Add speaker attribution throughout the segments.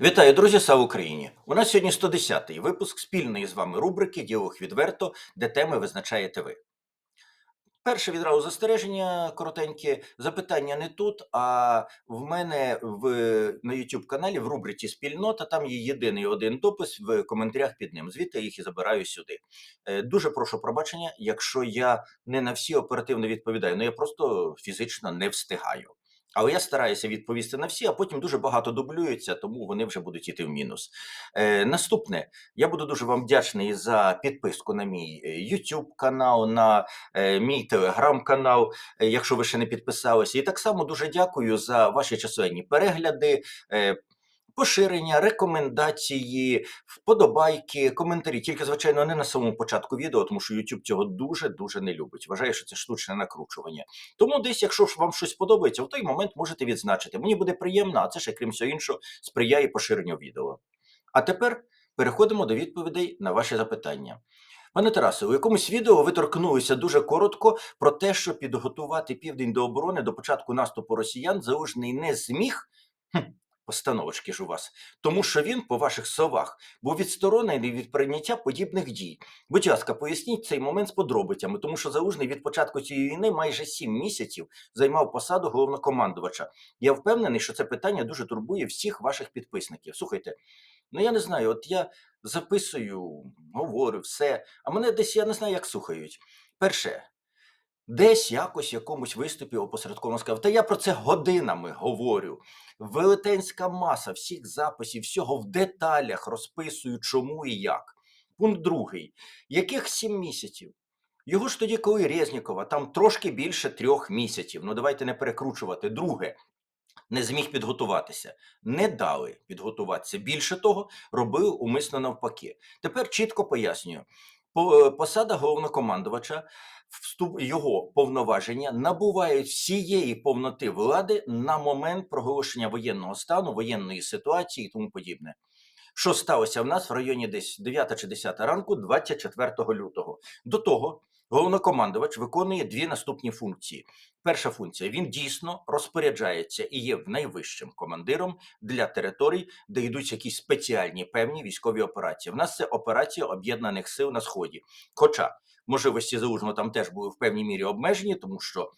Speaker 1: Вітаю, друзі! Слава Україні! У нас сьогодні 110-й випуск спільної з вами рубрики Діалог відверто, де теми визначаєте ви. Перше відразу застереження коротеньке. Запитання не тут, а в мене в, на YouTube каналі в рубриці Спільнота там є єдиний один допис в коментарях під ним. Звідти я їх і забираю сюди. Е, Дуже прошу пробачення, якщо я не на всі оперативно відповідаю. Ну я просто фізично не встигаю. Але я стараюся відповісти на всі, а потім дуже багато дублюється, тому вони вже будуть йти в мінус. Е, наступне, я буду дуже вам вдячний за підписку на мій е, YouTube канал, на е, мій телеграм-канал, якщо ви ще не підписалися. І так само дуже дякую за ваші численні перегляди. е, Поширення, рекомендації, вподобайки, коментарі. Тільки, звичайно, не на самому початку відео, тому що YouTube цього дуже дуже не любить. Вважає, що це штучне накручування. Тому десь, якщо вам щось подобається, в той момент можете відзначити. Мені буде приємно, а це ще крім всього іншого, сприяє поширенню відео. А тепер переходимо до відповідей на ваші запитання. Пане Тарасе, у якомусь відео ви торкнулися дуже коротко про те, що підготувати південь до оборони до початку наступу росіян залужний не зміг. Постановочки ж у вас, тому що він, по ваших словах, був відсторонений від прийняття подібних дій. Будь ласка, поясніть цей момент з подробицями, тому що залужний від початку цієї війни майже сім місяців займав посаду головнокомандувача. Я впевнений, що це питання дуже турбує всіх ваших підписників. Слухайте, ну я не знаю, от я записую, говорю, все, а мене десь я не знаю, як слухають. Перше, десь якось якомусь виступі опосередковано сказав, та я про це годинами говорю. Велетенська маса всіх записів, всього в деталях розписую, чому і як. Пункт другий. Яких сім місяців? Його ж тоді, коли Резнікова, там трошки більше трьох місяців. Ну давайте не перекручувати. Друге, не зміг підготуватися. Не дали підготуватися. Більше того, робили умисно навпаки. Тепер чітко пояснюю. По- Посада головнокомандувача, вступ його повноваження набувають всієї повноти влади на момент проголошення воєнного стану, воєнної ситуації і тому подібне. Що сталося в нас в районі десь 9 чи 10 ранку, 24 лютого. До того головнокомандувач виконує дві наступні функції. Перша функція він дійсно розпоряджається і є найвищим командиром для територій, де йдуть якісь спеціальні певні військові операції. В нас це операція об'єднаних сил на сході. Хоча можливості залужного там теж були в певній мірі обмежені, тому що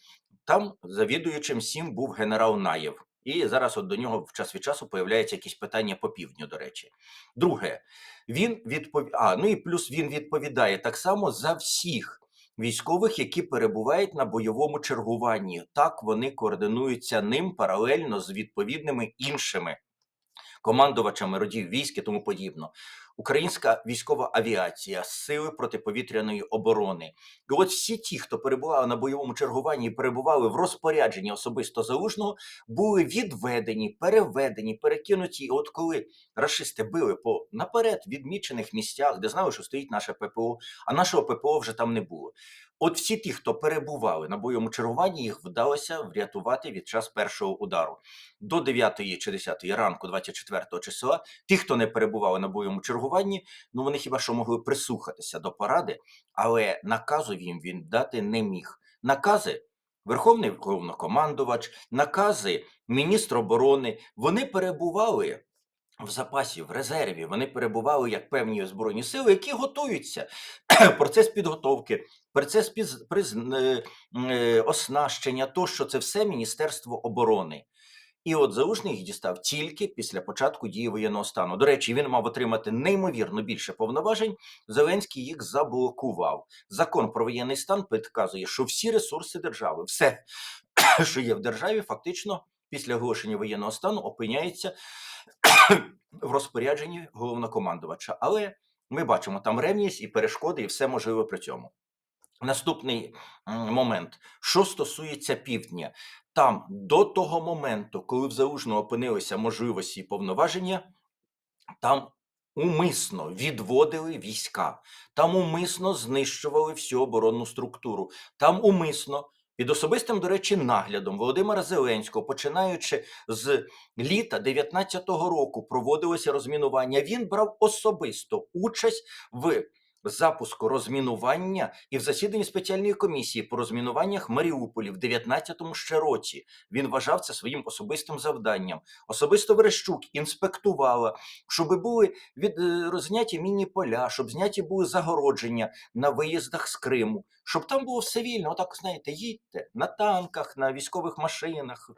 Speaker 1: там завідуючим всім був генерал Наєв. І зараз от до нього в час від часу появляються якісь питання по півдню, до речі. Друге, він відпов... а, ну і плюс він відповідає так само за всіх військових, які перебувають на бойовому чергуванні. Так вони координуються ним паралельно з відповідними іншими командувачами родів військ і тому подібно. Українська військова авіація, сили протиповітряної оборони. І от всі ті, хто перебували на бойовому чергуванні і перебували в розпорядженні особисто залужного, були відведені, переведені, перекинуті. І от коли рашисти били по наперед відмічених місцях, де знали, що стоїть наше ППО, а нашого ППО вже там не було. От всі ті, хто перебували на бойовому чергуванні, їх вдалося врятувати від час першого удару. До 9 чи 10 ранку, 24 числа, ті, хто не перебували на бойовому чергуванні, ну вони хіба що могли прислухатися до поради, але наказу їм він дати не міг. Накази Верховний головнокомандувач, накази міністр оборони, вони перебували в запасі, в резерві. Вони перебували як певні збройні сили, які готуються. Процес підготовки, процес приз- е, е, оснащення, тощо це все Міністерство оборони. І от Залужний їх дістав тільки після початку дії воєнного стану. До речі, він мав отримати неймовірно більше повноважень. Зеленський їх заблокував. Закон про воєнний стан підказує, що всі ресурси держави, все, що є в державі, фактично після оголошення воєнного стану опиняється в розпорядженні головнокомандувача. Але ми бачимо там ревність і перешкоди, і все можливо при цьому. Наступний момент, що стосується півдня, там до того моменту, коли в Залужного опинилися можливості і повноваження, там умисно відводили війська, там умисно знищували всю оборонну структуру, там умисно. Під особистим, до речі, наглядом Володимира Зеленського, починаючи з літа 19-го року, проводилося розмінування. Він брав особисто участь в запуску розмінування і в засіданні спеціальної комісії по розмінуваннях Маріуполі в 19-му ще році. Він вважав це своїм особистим завданням. Особисто Верещук інспектувала, щоб були від е, розняті міні поля, щоб зняті були загородження на виїздах з Криму, щоб там було все вільно. Отак, знаєте, їдьте на танках, на військових машинах.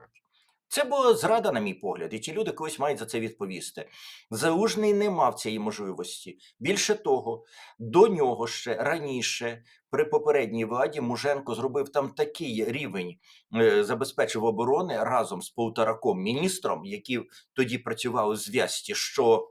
Speaker 1: Це була зрада, на мій погляд, і ті люди колись мають за це відповісти. Залужний не мав цієї можливості. Більше того, до нього ще раніше, при попередній владі, Муженко зробив там такий рівень, е, забезпечив оборони разом з Полтораком, міністром, які тоді працювали в зв'язці, що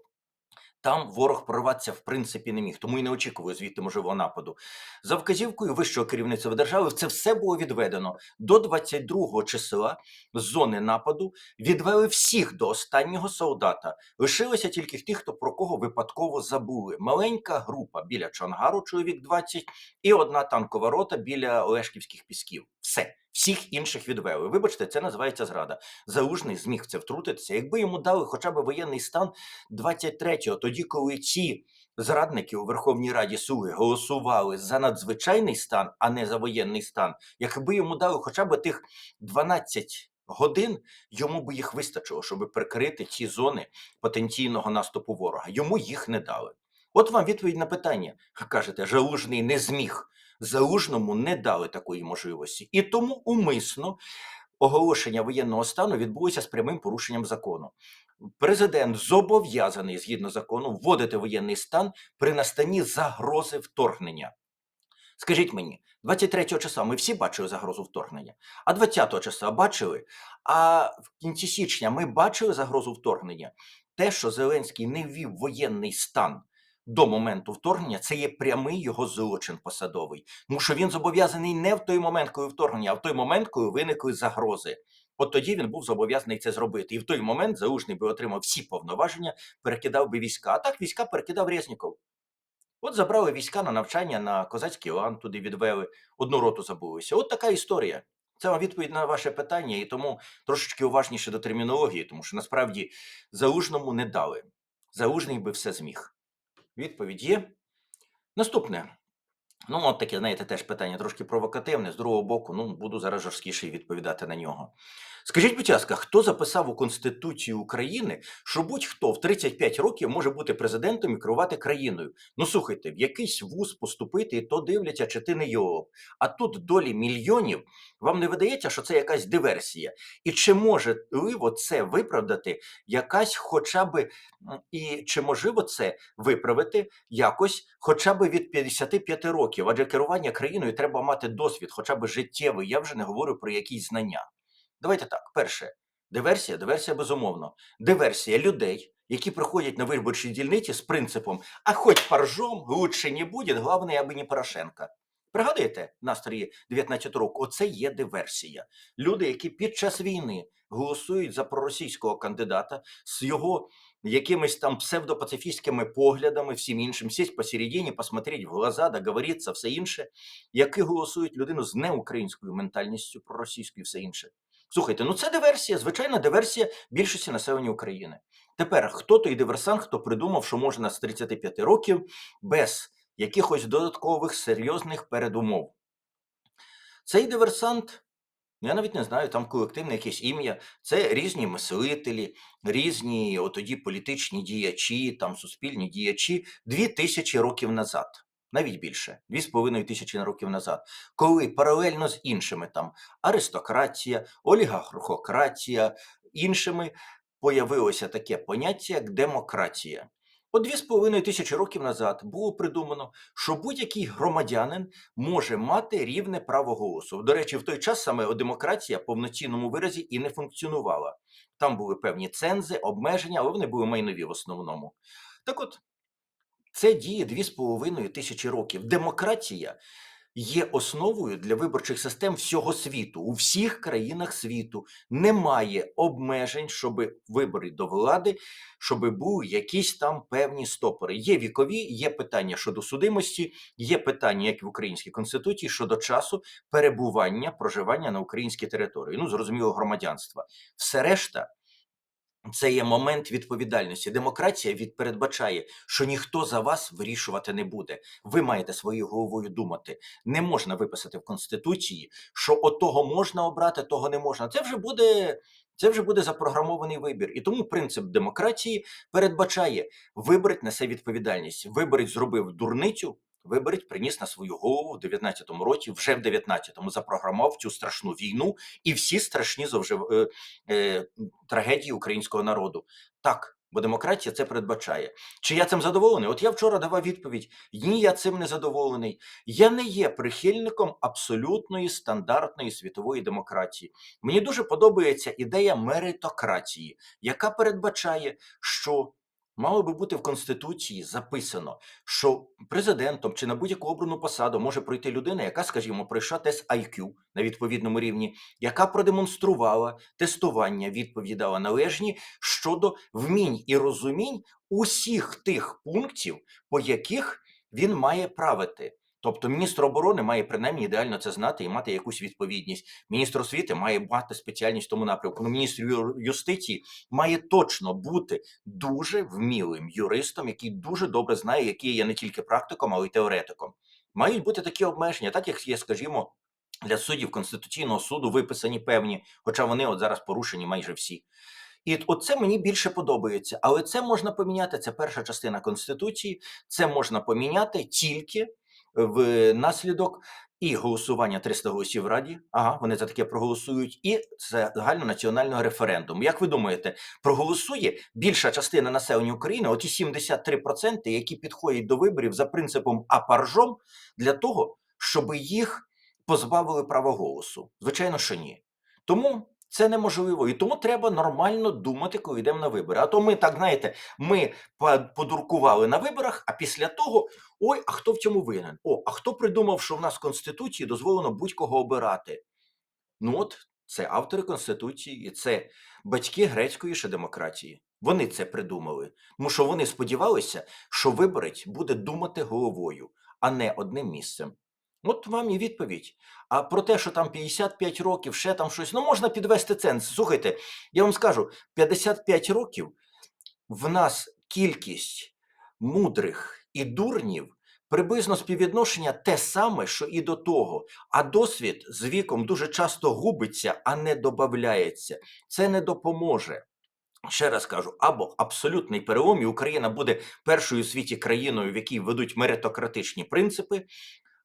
Speaker 1: там ворог прорватися в принципі не міг, тому і не очікував звідти можливого нападу. За вказівкою вищого керівництва держави це все було відведено до 22 числа з зони нападу. Відвели всіх до останнього солдата. Лишилося тільки тих, хто про кого випадково забули. Маленька група біля Чонгару, чоловік 20, і одна танкова рота біля Олешківських пісків. Все. Всіх інших відвели. Вибачте, це називається зрада. Залужний зміг в це втрутитися. Якби йому дали хоча б воєнний стан 23-го, тоді, коли ці зрадники у Верховній Раді Суги голосували за надзвичайний стан, а не за воєнний стан, якби йому дали хоча б тих 12 годин, йому би їх вистачило, щоб прикрити ці зони потенційного наступу ворога. Йому їх не дали. От вам відповідь на питання. Кажете, Залужний не зміг. Залужному не дали такої можливості. І тому умисно оголошення воєнного стану відбулося з прямим порушенням закону. Президент зобов'язаний згідно закону вводити воєнний стан при настанні загрози вторгнення. Скажіть мені, 23 числа ми всі бачили загрозу вторгнення, а 20 числа бачили. А в кінці січня ми бачили загрозу вторгнення. Те, що Зеленський не ввів воєнний стан до моменту вторгнення, це є прямий його злочин посадовий. Тому що він зобов'язаний не в той момент, коли вторгнення, а в той момент, коли виникли загрози. От тоді він був зобов'язаний це зробити. І в той момент Залужний би отримав всі повноваження, перекидав би війська. А так війська перекидав Резніков. От забрали війська на навчання на козацький лан, туди відвели, одну роту забулися. От така історія. Це відповідь на ваше питання, і тому трошечки уважніше до термінології, тому що насправді залужному не дали. Залужний би все зміг. Відповідь є. Наступне. Ну, от таке, знаєте, теж питання трошки провокативне. З другого боку, ну, буду зараз жорсткіше відповідати на нього. Скажіть, будь ласка, хто записав у Конституцію України, що будь-хто в 35 років може бути президентом і керувати країною? Ну слухайте, в якийсь вуз поступити, і то дивляться, чи ти не його. А тут долі мільйонів. Вам не видається, що це якась диверсія? І чи можливо це виправдати якась хоча б і чи можливо це виправити якось хоча б від 55 років? Адже керування країною треба мати досвід, хоча б життєвий. Я вже не говорю про якісь знання. Давайте так. Перше, диверсія, диверсія безумовно. Диверсія людей, які приходять на виборчі дільниці з принципом «а хоч поржом, лучше не буде, головне, аби не Порошенко». Пригадуєте настрої 19 року? Оце є диверсія. Люди, які під час війни голосують за проросійського кандидата з його якимись там псевдопацифістськими поглядами, всім іншим, сість посередині, посмотреть в глаза, договоритися, все інше, які голосують людину з неукраїнською ментальністю, проросійською все інше. Слухайте, ну це диверсія, звичайна диверсія більшості населення України. Тепер хто той диверсант, хто придумав, що можна з 35 років без якихось додаткових серйозних передумов. Цей диверсант, я навіть не знаю, там колективне якесь ім'я, це різні мислителі, різні отоді політичні діячі, там суспільні діячі дві тисячі років назад. Навіть більше, дві з половиною тисячі років назад, коли паралельно з іншими там аристократія, олігархократія, іншими появилося таке поняття, як демократія. От дві з половиною тисячі років назад було придумано, що будь-який громадянин може мати рівне право голосу. До речі, в той час саме демократія в повноцінному виразі і не функціонувала. Там були певні цензи, обмеження, але вони були майнові в основному. Так от, це діє дві з половиною тисячі років. Демократія є основою для виборчих систем всього світу. У всіх країнах світу немає обмежень, щоб вибори до влади, щоб були якісь там певні стопори. Є вікові, є питання щодо судимості, є питання, як в українській конституції, щодо часу перебування, проживання на українській території. Ну, зрозуміло, громадянства. Все решта це є момент відповідальності. Демократія від передбачає, що ніхто за вас вирішувати не буде. Ви маєте своєю головою думати. Не можна виписати в конституції, що отого можна обрати, того не можна. Це вже буде. Це вже буде запрограмований вибір, і тому принцип демократії передбачає виборець несе відповідальність. Виборець зробив дурницю, виборець приніс на свою голову в 19-му році, вже в 19-му запрограмував цю страшну війну і всі страшні зовже е, е, трагедії українського народу. Так, бо демократія це передбачає. Чи я цим задоволений? От я вчора давав відповідь: ні, я цим не задоволений. Я не є прихильником абсолютної стандартної світової демократії. Мені дуже подобається ідея меритократії, яка передбачає, що мало би бути в конституції записано, що президентом чи на будь-яку обрану посаду може пройти людина, яка, скажімо, пройшла тест IQ на відповідному рівні, яка продемонструвала тестування, відповідала належні щодо вмінь і розумінь усіх тих пунктів, по яких він має правити. Тобто міністр оборони має принаймні ідеально це знати і мати якусь відповідність. Міністр освіти має мати спеціальність в тому напрямку. Ну, міністр юстиції має точно бути дуже вмілим юристом, який дуже добре знає, який є не тільки практиком, але й теоретиком. Мають бути такі обмеження, так як є, скажімо, для суддів Конституційного суду виписані певні, хоча вони от зараз порушені майже всі. І оце мені більше подобається. Але це можна поміняти. Це перша частина Конституції. Це можна поміняти тільки в наслідок і голосування 300 голосів в Раді. Ага, вони за таке проголосують, і загальнонаціонального референдуму. Як ви думаєте, проголосує більша частина населення України, оті 73%, які підходять до виборів за принципом апаржом для того, щоб їх позбавили права голосу? Звичайно, що ні. Тому це неможливо, і тому треба нормально думати, коли йдемо на вибори. А то ми так знаєте, ми подуркували на виборах, а після того ой, а хто в цьому винен? О, а хто придумав, що в нас в конституції дозволено будь-кого обирати? Ну от це автори конституції, це батьки грецької ще демократії. Вони це придумали, тому що вони сподівалися, що виборець буде думати головою, а не одним місцем. От вам і відповідь. А про те, що там 55 років, ще там щось, ну можна підвести ценз. Слухайте, я вам скажу: 55 років в нас кількість мудрих і дурнів приблизно співвідношення те саме, що і до того. А досвід з віком дуже часто губиться, а не добавляється. Це не допоможе. Ще раз кажу, або абсолютний перелом, і Україна буде першою у світі країною, в якій ведуть меритократичні принципи.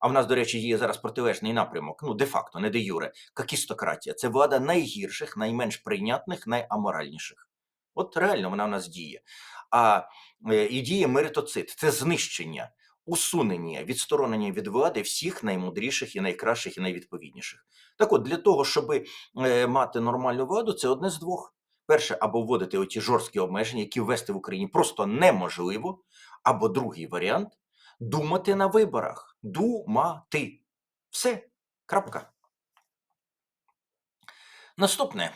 Speaker 1: А в нас, до речі, є зараз протилежний напрямок, ну де-факто, не де юре, какістократія. Це влада найгірших, найменш прийнятних, найаморальніших. От реально вона в нас діє. А і діє меритоцит це знищення, усунення, відсторонення від влади всіх наймудріших і найкращих і найвідповідніших. Так от, для того, щоб е, мати нормальну владу, це одне з двох. Перше, або вводити оті жорсткі обмеження, які ввести в Україні просто неможливо, або другий варіант думати на виборах. Думати. Все. Крапка. Наступне.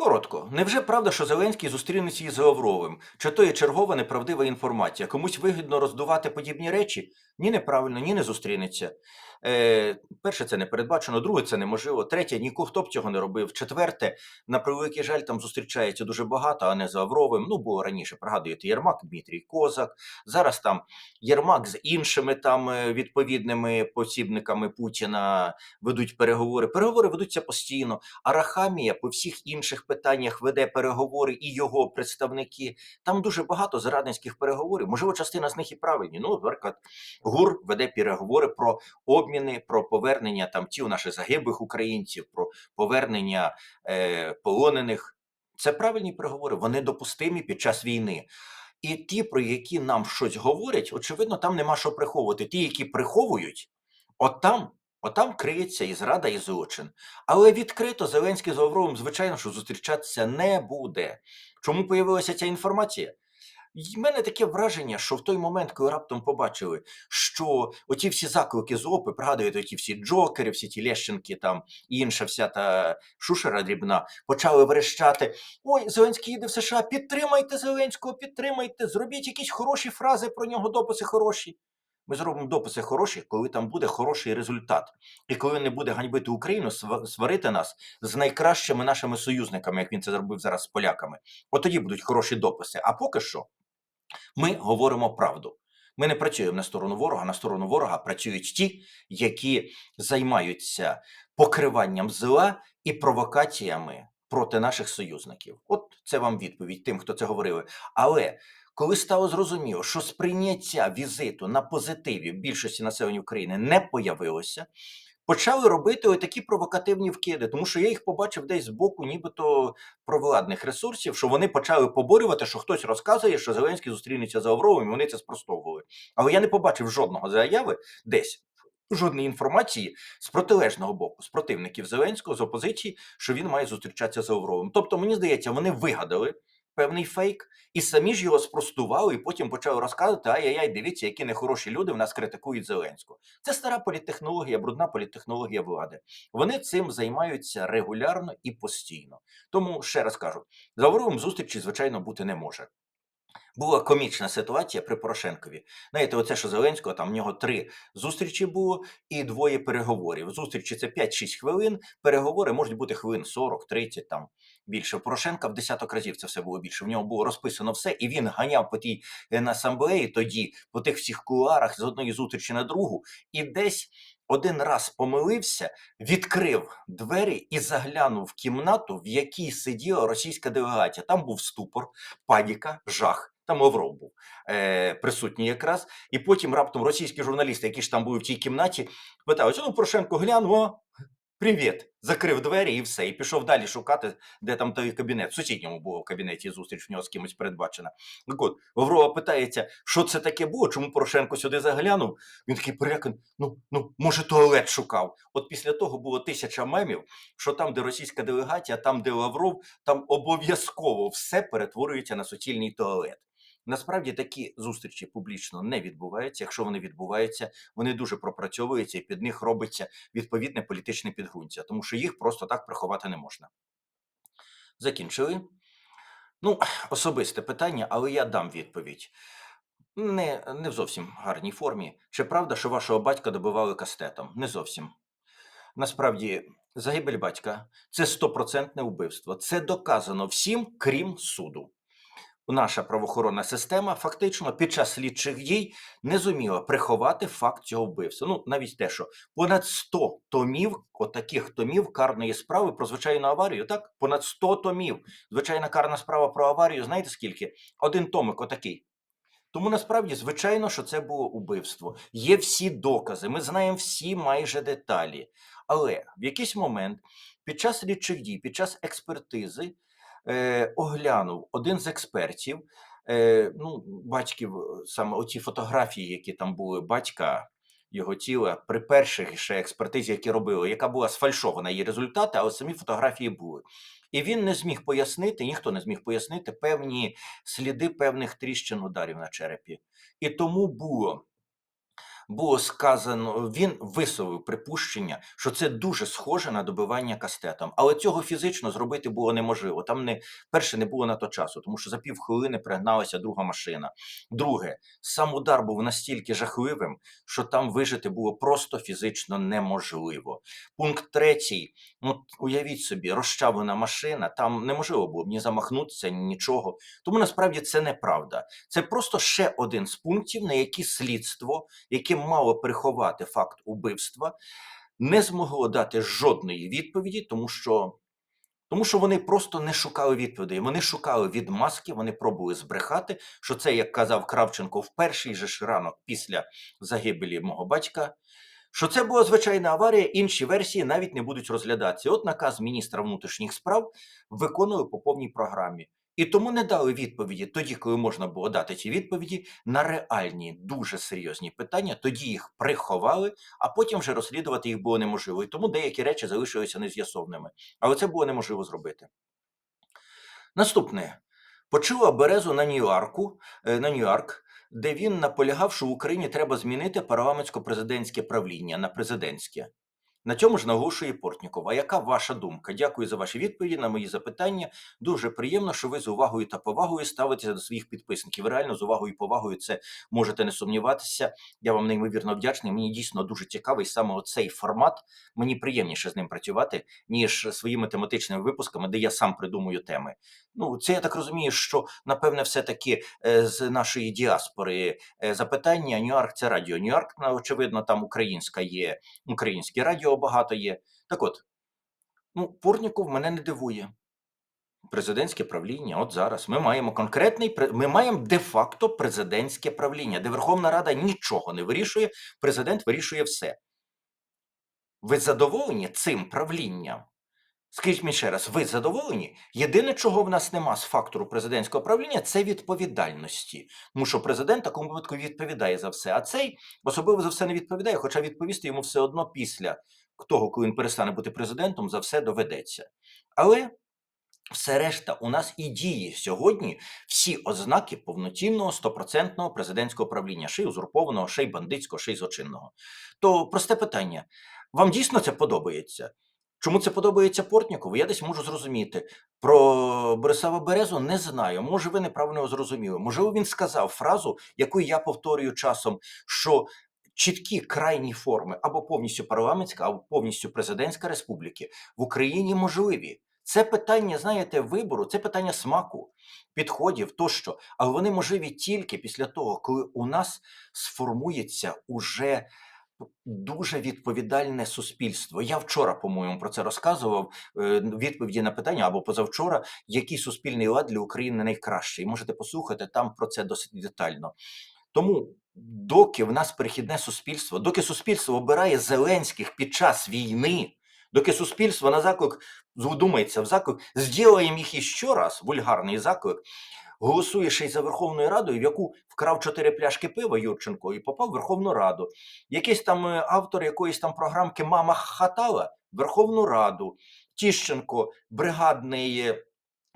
Speaker 1: Коротко, невже правда, що Зеленський зустрінеться із Лавровим? Чи то є чергова неправдива інформація? Комусь вигідно роздувати подібні речі? Ні, неправильно, ні, не зустрінеться. Е, перше, це не передбачено, друге, це неможливо. Третє, ніко хто б цього не робив. Четверте, на превеликий жаль, там зустрічається дуже багато, а не з Лавровим. Ну, було раніше, пригадуєте, Єрмак, Дмитрій Козак. Зараз там Єрмак з іншими там е, відповідними посібниками Путіна ведуть переговори. Переговори ведуться постійно. Арахамія по всіх інших питаннях веде переговори і його представники. Там дуже багато зрадницьких переговорів. Можливо, частина з них і правильні. Ну, наприклад, ГУР веде переговори про обміни, про повернення там тіл наших загиблих українців, про повернення е, полонених. Це правильні переговори. Вони допустимі під час війни. І ті, про які нам щось говорять, очевидно, там нема що приховувати. Ті, які приховують, от там, от там криється і зрада, і злочин. Але відкрито Зеленський з Лавровим, звичайно, що зустрічатися не буде. Чому появилася ця інформація? В мене таке враження, що в той момент, коли раптом побачили, що оті всі заклики з ОПи, пригадуєте, оті всі джокери, всі ті Лещенки там і інша вся та шушера дрібна, почали верещати: Ой, Зеленський їде в США, підтримайте Зеленського, підтримайте, зробіть якісь хороші фрази про нього, дописи хороші. Ми зробимо дописи хороші, коли там буде хороший результат, і коли не буде ганьбити Україну, сварити нас з найкращими нашими союзниками, як він це зробив зараз з поляками. От тоді будуть хороші дописи. А поки що ми говоримо правду. Ми не працюємо на сторону ворога. На сторону ворога працюють ті, які займаються покриванням зла і провокаціями проти наших союзників. От це вам відповідь тим, хто це говорили. Але коли стало зрозуміло, що сприйняття візиту на позитиві в більшості населення України не появилося, почали робити ось такі провокативні вкиди, тому що я їх побачив десь збоку, нібито провладних ресурсів, що вони почали поборювати, що хтось розказує, що Зеленський зустрінеться з Лавровим, і вони це спростовували. Але я не побачив жодного заяви десь. Жодної інформації з протилежного боку, з противників Зеленського, з опозиції, що він має зустрічатися з Лавровим. Тобто, мені здається, вони вигадали певний фейк і самі ж його спростували, і потім почали розказувати: ай-яй-яй, дивіться, які нехороші люди в нас критикують Зеленського. Це стара політтехнологія, брудна політтехнологія влади. Вони цим займаються регулярно і постійно. Тому ще раз кажу: за зустрічі, звичайно, бути не може. Була комічна ситуація при Порошенкові. Знаєте, оце що Зеленського, там в нього три зустрічі було і двоє переговорів. Зустрічі це 5-6 хвилин, переговори можуть бути хвилин 40, 30, там більше. У Порошенка в десяток разів це все було більше. В нього було розписано все, і він ганяв по тій е, асамблеї тоді, по тих всіх кулуарах з одної зустрічі на другу, і десь один раз помилився, відкрив двері і заглянув в кімнату, в якій сиділа російська делегація. Там був ступор, паніка, жах. Там Лавров був е, присутній якраз, і потім раптом російські журналісти, які ж там були в тій кімнаті, питають: ну Порошенко глянув, привіт, закрив двері і все, і пішов далі шукати, де там той кабінет. В сусідньому було в кабінеті зустріч в нього з кимось передбачена. Так от, Лаврова питається, що це таке було, чому Порошенко сюди заглянув. Він такий перекон, ну, ну, може, туалет шукав. От після того було тисяча мемів, що там, де російська делегація, там, де Лавров, там обов'язково все перетворюється на суцільний туалет. Насправді такі зустрічі публічно не відбуваються. Якщо вони відбуваються, вони дуже пропрацьовуються і під них робиться відповідне політичне підґрунтя, тому що їх просто так приховати не можна. Закінчили. Ну, особисте питання, але я дам відповідь. Не, не в зовсім гарній формі. Чи правда, що вашого батька добивали кастетом? Не зовсім. Насправді, загибель батька це стопроцентне вбивство. Це доказано всім, крім суду. Наша правоохоронна система фактично під час слідчих дій не зуміла приховати факт цього вбивства. Ну, навіть те, що понад 100 томів, отаких томів карної справи про звичайну аварію, так? Понад 100 томів. Звичайна карна справа про аварію, знаєте скільки? Один томик отакий. Тому насправді, звичайно, що це було убивство. Є всі докази, ми знаємо всі майже деталі. Але в якийсь момент під час слідчих дій, під час експертизи, е, оглянув один з експертів, е, ну, батьків, е, саме оці фотографії, які там були, батька, його тіла при перших ще експертизі, які робили, яка була сфальшована її результати, але самі фотографії були. І він не зміг пояснити, ніхто не зміг пояснити певні сліди певних тріщин ударів на черепі. І тому було було сказано, він висловив припущення, що це дуже схоже на добивання кастетом, але цього фізично зробити було неможливо. Там не перше не було на то часу, тому що за півхвилини пригналася друга машина. Друге, сам удар був настільки жахливим, що там вижити було просто фізично неможливо. Пункт третій. Ну уявіть собі, розчавлена машина, там неможливо було б ні замахнутися, ні нічого. Тому насправді це неправда. Це просто ще один з пунктів, на які слідство, яке мало приховати факт убивства, не змогло дати жодної відповіді, тому що. Тому що вони просто не шукали відповідей. Вони шукали відмазки, вони пробували збрехати, що це, як казав Кравченко, в перший же ж ранок після загибелі мого батька, що це була звичайна аварія, інші версії навіть не будуть розглядатися. От наказ міністра внутрішніх справ виконували по повній програмі. І тому не дали відповіді тоді, коли можна було дати ці відповіді на реальні, дуже серйозні питання. Тоді їх приховали, а потім вже розслідувати їх було неможливо. І тому деякі речі залишилися нез'ясованими. Але це було неможливо зробити. Наступне почула Березу на Нью-Йорку, е, на Нью-Йорк, де він наполягав, що в Україні треба змінити парламентсько-президентське правління на президентське. На цьому ж наголошує Портніков. А яка ваша думка? Дякую за ваші відповіді на мої запитання. Дуже приємно, що ви з увагою та повагою ставитеся до своїх підписників. Реально з увагою і повагою це можете не сумніватися. Я вам неймовірно вдячний. Мені дійсно дуже цікавий саме оцей формат. Мені приємніше з ним працювати, ніж своїми тематичними випусками, де я сам придумую теми. Ну, це я так розумію, що напевне, все-таки е, з нашої діаспори е, запитання. Нью-Йорк це радіо. Нью-Йорк, ну, очевидно, там українська є, українське радіо багато є. Так от, ну, Портніков мене не дивує. Президентське правління, от зараз ми маємо конкретний ми маємо де-факто президентське правління, де Верховна Рада нічого не вирішує, президент вирішує все. Ви задоволені цим правлінням? Скажіть мені ще раз, ви задоволені? Єдине, чого в нас нема з фактору президентського правління, це відповідальності. Тому що президент такому випадку відповідає за все, а цей особливо за все не відповідає, хоча відповісти йому все одно після того, коли він перестане бути президентом, за все доведеться. Але все решта у нас і діє сьогодні всі ознаки повноцінного стопроцентного президентського правління, ще й узурпованого, ще й бандитського, ще й злочинного. То просте питання: вам дійсно це подобається? Чому це подобається Портнікову? Я десь можу зрозуміти. Про Борислава Березу не знаю. Може, ви неправильно зрозуміли. Можливо, він сказав фразу, яку я повторюю часом, що чіткі крайні форми або повністю парламентська, або повністю президентська республіки в Україні можливі. Це питання, знаєте, вибору, це питання смаку, підходів тощо, але вони можливі тільки після того, коли у нас сформується уже дуже відповідальне суспільство. Я вчора, по-моєму, про це розказував е, відповіді на питання або позавчора, який суспільний лад для України найкращий. Можете послухати там про це досить детально. Тому, доки в нас перехідне суспільство, доки суспільство обирає Зеленських під час війни, доки суспільство на заклик задумається в заклик, зділаємо їх іще раз, вульгарний заклик, голосує ще й за Верховною Радою, в яку вкрав чотири пляшки пива Юрченко і попав в Верховну Раду. Якийсь там е, автор якоїсь там програмки Мама хатала Верховну Раду. Тіщенко, бригадний е,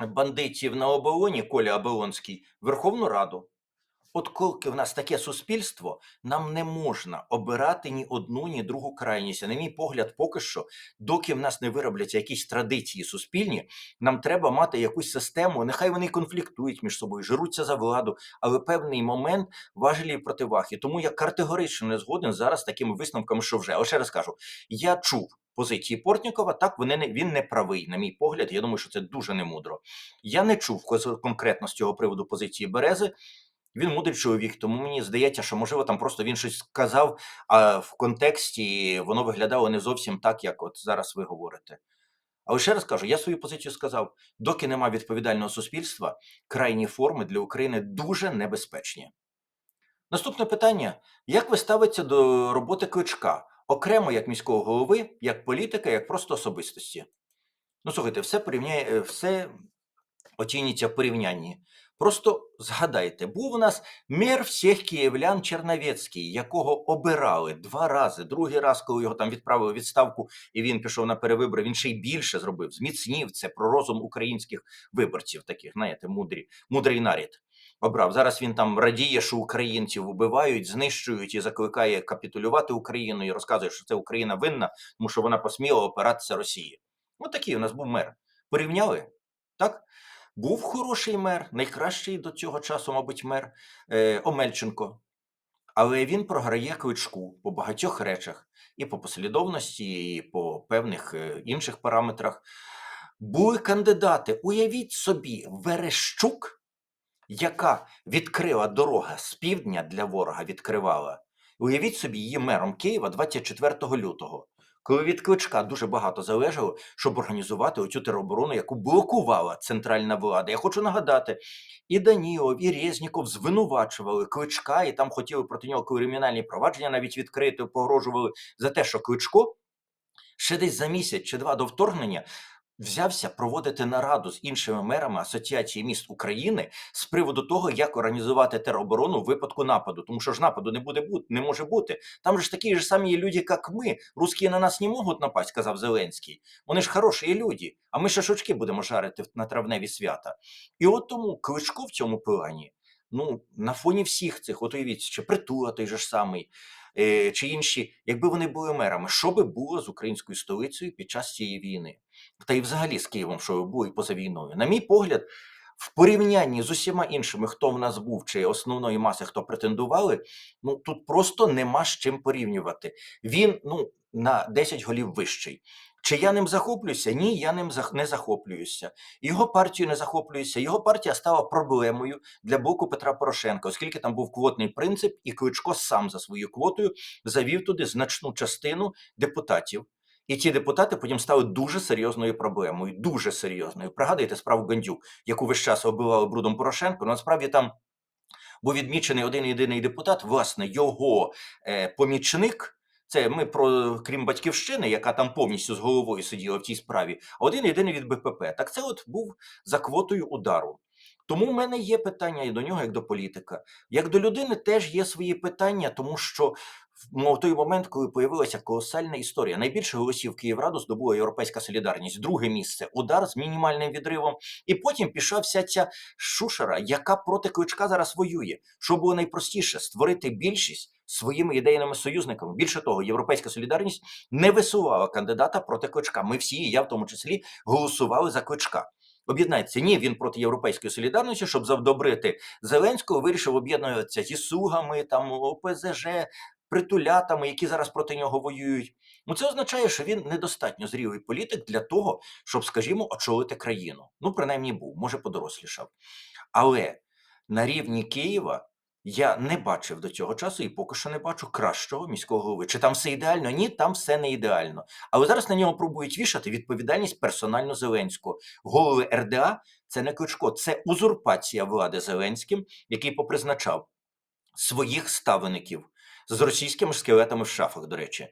Speaker 1: бандитів на оболоні Коля Оболонський, в Верховну Раду. От коли в нас таке суспільство, нам не можна обирати ні одну, ні другу крайність. На мій погляд, поки що, доки в нас не виробляться якісь традиції суспільні, нам треба мати якусь систему. Нехай вони конфліктують між собою, жируться за владу, але певний момент важелі противаги. Тому я категорично не згоден зараз такими висновками, що вже. Але ще раз кажу, я чув. Позиції Портнікова, так вони не він не правий, на мій погляд. Я думаю, що це дуже немудро. Я не чув кон- конкретно з цього приводу позиції Берези. Він мудрий чоловік, тому мені здається, що можливо там просто він щось сказав, а в контексті воно виглядало не зовсім так, як от зараз ви говорите. Але ще раз кажу, я свою позицію сказав: доки нема відповідального суспільства, крайні форми для України дуже небезпечні. Наступне питання: як ви ставитеся до роботи кличка окремо як міського голови, як політика, як просто особистості? Ну, слухайте, все порівняє, е, все оцінюється в порівнянні. Просто згадайте, був у нас мер всіх київлян Черновецький, якого обирали два рази. Другий раз, коли його там відправили у відставку, і він пішов на перевибори, він ще й більше зробив, зміцнів це про розум українських виборців, таких, знаєте, мудрі, мудрий нарід. Обрав. Зараз він там радіє, що українців вбивають, знищують і закликає капітулювати Україну і розказує, що це Україна винна, тому що вона посміла опиратися Росії. Ось такий у нас був мер. Порівняли? Так? Був хороший мер, найкращий до цього часу, мабуть, мер е, Омельченко. Але він програє кличку по багатьох речах, і по послідовності, і по певних е, інших параметрах. Були кандидати. Уявіть собі, Верещук, яка відкрила дорога з півдня для ворога, відкривала. Уявіть собі її мером Києва 24 лютого, коли від кличка дуже багато залежало, щоб організувати оцю тероборону, яку блокувала центральна влада. Я хочу нагадати, і Данілов, і Резніков звинувачували кличка, і там хотіли проти нього кримінальні провадження навіть відкрити, погрожували за те, що кличко ще десь за місяць чи два до вторгнення взявся проводити нараду з іншими мерами Асоціації міст України з приводу того, як організувати тероборону в випадку нападу. Тому що ж нападу не буде бути, не може бути. Там ж такі ж самі люди, як ми. Русські на нас не можуть напасть, сказав Зеленський. Вони ж хороші люди, а ми шашочки будемо жарити на травневі свята. І от тому Кличко в цьому плані. ну, на фоні всіх цих, от уявіть, чи притула той же ж самий, чи інші, якби вони були мерами, що би було з українською столицею під час цієї війни? Та й взагалі з Києвом, що би було і поза війною. На мій погляд, в порівнянні з усіма іншими, хто в нас був, чи основної маси, хто претендували, ну тут просто нема з чим порівнювати. Він ну на 10 голів вищий. Чи я ним захоплююся? Ні, я ним не захоплююся. Його партію не захоплююся. Його партія стала проблемою для боку Петра Порошенка, оскільки там був квотний принцип, і Кличко сам за своєю квотою завів туди значну частину депутатів. І ті депутати потім стали дуже серйозною проблемою, дуже серйозною. Пригадуєте справу Гандюк, яку весь час оббивали брудом Порошенко. Ну, насправді там був відмічений один єдиний депутат, власне, його е, помічник. Це ми про крім батьківщини, яка там повністю з головою сиділа в тій справі, один єдиний від БПП. Так це от був за квотою удару. Тому в мене є питання і до нього, як до політика. Як до людини теж є свої питання, тому що в мо- той момент, коли появилася колосальна історія, найбільше голосів Київраду здобула Європейська Солідарність. Друге місце удар з мінімальним відривом. І потім пішла вся ця шушера, яка проти кличка зараз воює. Що було найпростіше створити більшість своїми ідейними союзниками. Більше того, Європейська Солідарність не висувала кандидата проти кличка. Ми всі, і я в тому числі, голосували за кличка. Об'єднається. Ні, він проти європейської солідарності, щоб завдобрити Зеленського, вирішив об'єднуватися зі слугами, там ОПЗЖ, притулятами, які зараз проти нього воюють. Ну це означає, що він недостатньо зрілий політик для того, щоб, скажімо, очолити країну. Ну, принаймні був, може, подорослішав. Але на рівні Києва я не бачив до цього часу і поки що не бачу кращого міського голови. Чи там все ідеально? Ні, там все не ідеально. Але зараз на нього пробують вішати відповідальність персонально Зеленського. Голови РДА це не Кличко, це узурпація влади Зеленським, який попризначав своїх ставлеників з російськими скелетами в шафах, до речі.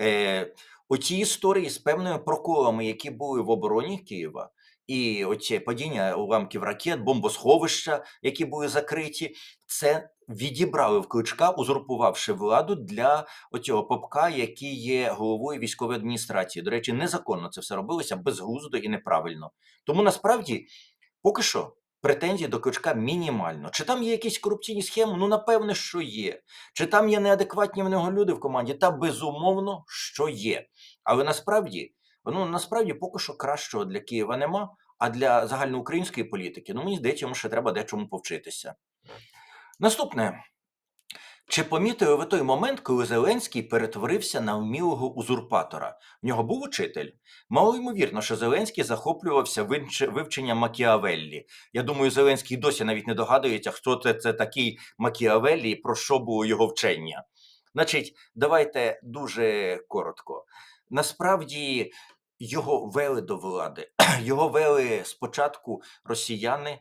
Speaker 1: Е, оці історії з певними проколами, які були в обороні Києва, і оці падіння уламків ракет, бомбосховища, які були закриті, це відібрали в кличка, узурпувавши владу для оцього попка, який є головою військової адміністрації. До речі, незаконно це все робилося безглуздо і неправильно. Тому насправді, поки що. Претензії до Кличка мінімально. Чи там є якісь корупційні схеми? Ну, напевне, що є. Чи там є неадекватні в нього люди в команді? Та безумовно, що є. Але насправді, ну насправді поки що кращого для Києва нема, а для загальноукраїнської політики, ну мені здається, йому ще треба дечому повчитися. Наступне. Чи помітили ви той момент, коли Зеленський перетворився на вмілого узурпатора? В нього був учитель? Мало ймовірно, що Зеленський захоплювався вивч- вивченням Макіавеллі. Я думаю, Зеленський досі навіть не догадується, хто це, це такий Макіавеллі про що було його вчення. Значить, давайте дуже коротко. Насправді його вели до влади. Його вели спочатку росіяни,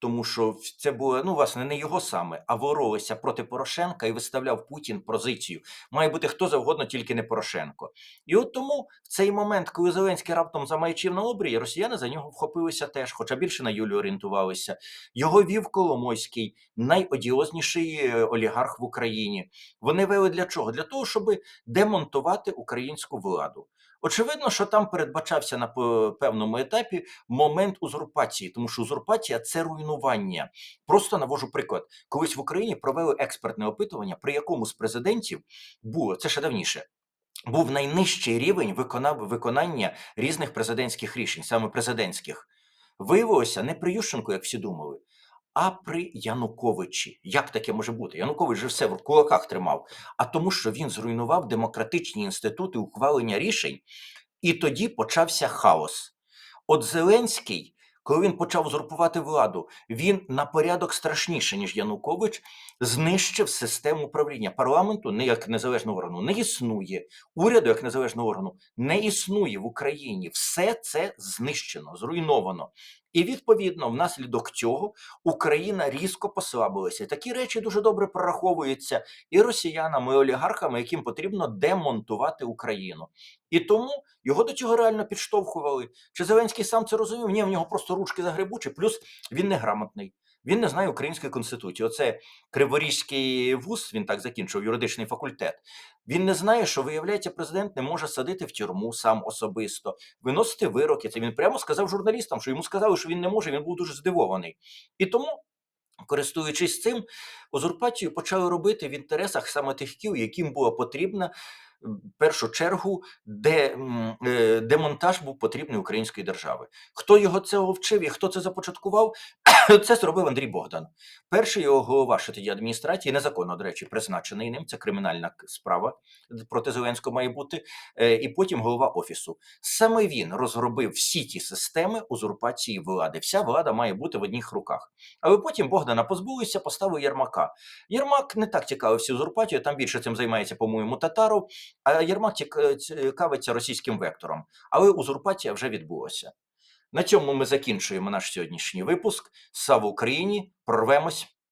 Speaker 1: тому що це було ну власне не його саме, а боролися проти Порошенка і виставляв Путін позицію. Має бути хто завгодно, тільки не Порошенко. І от тому в цей момент, коли Зеленський раптом замаячив на обрії, росіяни за нього вхопилися теж, хоча більше на Юлію орієнтувалися. Його вів Коломойський, найодіозніший е, олігарх в Україні. Вони вели для чого? Для того, щоб демонтувати українську владу. Очевидно, що там передбачався на певному етапі момент узурпації, тому що узурпація це руйнування. Просто навожу приклад. Колись в Україні провели експертне опитування, при якому з президентів було це ще давніше. Був найнижчий рівень виконання різних президентських рішень, саме президентських. Виявилося не при Ющенку, як всі думали, а при Януковичі. Як таке може бути? Янукович же все в кулаках тримав, а тому, що він зруйнував демократичні інститути ухвалення рішень, і тоді почався хаос. От Зеленський, коли він почав узурпувати владу, він на порядок страшніше, ніж Янукович, знищив систему управління парламенту не як незалежного органу, не існує. Уряду як незалежного органу не існує в Україні. Все це знищено, зруйновано. І відповідно, внаслідок цього Україна різко послабилася. Такі речі дуже добре прораховуються і росіянами, і олігархами, яким потрібно демонтувати Україну. І тому його до цього реально підштовхували. Чи Зеленський сам це розумів? Ні, в нього просто ручки загребучі, плюс він неграмотний. Він не знає української конституції. Оце Криворізький вуз, він так закінчив юридичний факультет. Він не знає, що виявляється, президент не може садити в тюрму сам особисто, виносити вироки. Це він прямо сказав журналістам, що йому сказали, що він не може. Він був дуже здивований. І тому Користуючись цим, узурпацію почали робити в інтересах саме тих кіл, яким була потрібна першу чергу де, е, демонтаж був потрібний української держави. Хто його цього вчив і хто це започаткував? Це зробив Андрій Богдан. Перший його голова ще тоді адміністрації, незаконно, до речі, призначений ним. Це кримінальна справа проти Зеленського має бути. е, І потім голова офісу. Саме він розробив всі ті системи узурпації влади. Вся влада має бути в одних руках. Але потім Богдана позбулися, поставив Єрмака. Єрмак не так цікавився узурпацією, там більше цим займається, по-моєму, Татаров, а Єрмак цікавиться російським вектором. Але узурпація вже відбулася. На цьому ми закінчуємо наш сьогоднішній випуск. Слава Україні! Прорвемось!